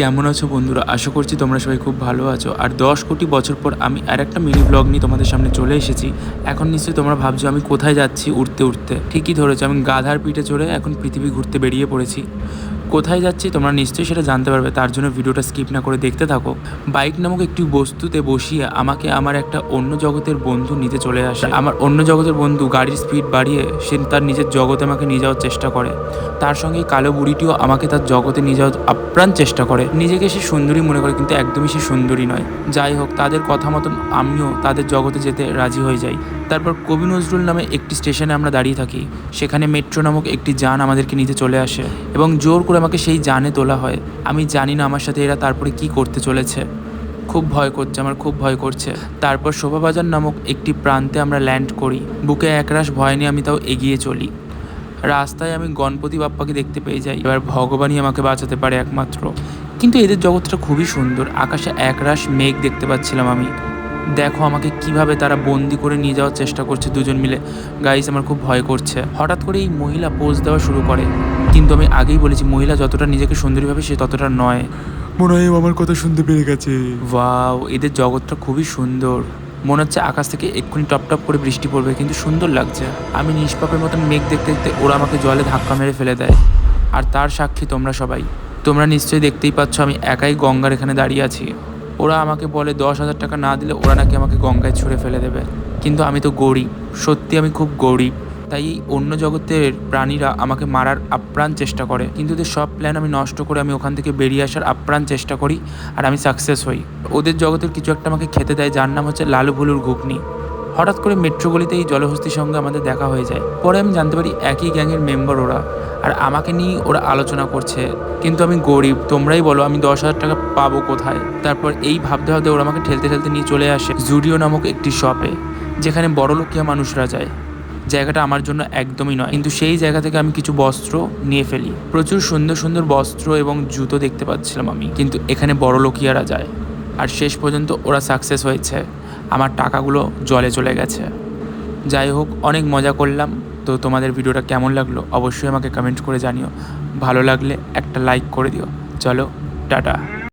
কেমন আছো বন্ধুরা? আশা করছি তোমরা সবাই খুব ভালো আছো। আর দশ কোটি বছর পর আমি আর একটা মিনি ব্লগ নিয়ে তোমাদের সামনে চলে এসেছি। এখন নিশ্চয়ই তোমরা ভাবছ আমি কোথায় যাচ্ছি উঠতে উঠতে ঠিকই ধরেছো, আমি গাধার পিঠে চড়ে এখন পৃথিবী ঘুরতে বেরিয়ে পড়েছি। কোথায় যাচ্ছি তোমরা নিশ্চয়ই সেটা জানতে পারবে, তার জন্য ভিডিওটা স্কিপ না করে দেখতে থাকো। বাইক নামক একটি বস্তুতে বসিয়ে আমাকে আমার একটা অন্য জগতের বন্ধু নিতে চলে আসে। আমার অন্য জগতের বন্ধু গাড়ির স্পিড বাড়িয়ে সে তার নিজের জগতে আমাকে নিয়ে যাওয়ার চেষ্টা করে। তার সঙ্গে কালো বুড়িটিও আমাকে তার জগতে নিয়ে যাওয়ার আপ্রাণ চেষ্টা করে। নিজেকে সে সুন্দরী মনে করে, কিন্তু একদমই সে সুন্দরী নয়। যাই হোক, তাদের কথা মতন আমিও তাদের জগতে যেতে রাজি হয়ে যাই। তারপর কবি নজরুল নামে একটি স্টেশনে আমরা দাঁড়িয়ে থাকি। সেখানে মেট্রো নামক একটি যান আমাদেরকে নিতে চলে আসে এবং জোর করে আমাকে সেই যানে তোলা হয়। আমি জানি না আমার সাথে এরা তারপরে কি করতে চলেছে। খুব ভয় করছে, আমার খুব ভয় করছে। তারপর শোভাবাজার নামক একটি প্রান্তে আমরা ল্যান্ড করি। বুকে একরাশ ভয় নিয়ে আমি তাও এগিয়ে চলি। রাস্তায় আমি গণপতি বাপ্পাকে দেখতে পেয়ে যাই। এবার ভগবানই আমাকে বাঁচাতে পারে একমাত্র। কিন্তু এদের জগৎটা খুবই সুন্দর। আকাশে একরাশ মেঘ দেখতে পাচ্ছিলাম আমি। দেখো আমাকে কীভাবে তারা বন্দি করে নিয়ে যাওয়ার চেষ্টা করছে দুজন মিলে। গাইস আমার খুব ভয় করছে। হঠাৎ করে এই মহিলা পোজ দেওয়া শুরু করে। কিন্তু আমি আগেই বলেছি মহিলা যতটা নিজেকে সুন্দরী ভাবে সে ততটা নয়। মনে হয় আমার কথা শুনতে পেরে গেছে। ওয়াও এদের জগৎটা খুবই সুন্দর। মনে হচ্ছে আকাশ থেকে এক্ষুনি টপ টপ করে বৃষ্টি পড়বে কিন্তু সুন্দর লাগছে। আমি নিষ্পাপের মতন মেঘ দেখতে দেখতে ওরা আমাকে জলে ধাক্কা মেরে ফেলে দেয়। আর তার সাক্ষী তোমরা সবাই। তোমরা নিশ্চয়ই দেখতেই পাচ্ছ আমি একাই গঙ্গার এখানে দাঁড়িয়ে আছি। ওরা আমাকে বলে, দশ হাজার টাকা না দিলে ওরা নাকি আমাকে গঙ্গায় ছুঁড়ে ফেলে দেবে। কিন্তু আমি তো গরিব, সত্যি আমি খুব গরিব। তাই অন্য জগতের প্রাণীরা আমাকে মারার আপ্রাণ চেষ্টা করে। কিন্তু ওদের সব প্ল্যান আমি নষ্ট করে আমি ওখান থেকে বেরিয়ে আসার আপ্রাণ চেষ্টা করি আর আমি সাকসেস হই। ওদের জগতের কিছু একটা আমাকে খেতে দেয়, যার নাম হচ্ছে লালু ভুলুর ঘুগনি। হঠাৎ করে মেট্রো গলিতে এই জলহস্তির সঙ্গে আমাদের দেখা হয়ে যায়। পরে আমি জানতে পারি একই গ্যাংয়ের মেম্বার ওরা। আর আমাকে নিয়ে ওরা আলোচনা করছে। কিন্তু আমি গরিব, তোমরাই বলো আমি দশ হাজার টাকা পাবো কোথায়? তারপর এই ভাবতে ভাবতে ওরা আমাকে ঠেলতে ঠেলতে নিয়ে চলে আসে জুডিও নামক একটি শপে, যেখানে বড়লোকিয়া মানুষরা যায়। জায়গাটা আমার জন্য একদমই নয়, কিন্তু সেই জায়গা থেকে আমি কিছু বস্ত্র নিয়ে ফেলি। প্রচুর সুন্দর সুন্দর বস্ত্র এবং জুতো দেখতে পাচ্ছিলাম আমি, কিন্তু এখানে বড় লোকিয়ারা যায়। আর শেষ পর্যন্ত ওরা সাকসেস হয়েছে। আমার টাকাগুলো জলে চলে গেছে। যাই হোক, অনেক মজা করলাম। তো তোমাদের ভিডিওটা কেমন লাগল অবশ্যই আমাকে কমেন্ট করে জানিও। ভালো লাগলে একটা লাইক করে দিও। চলো, টাটা।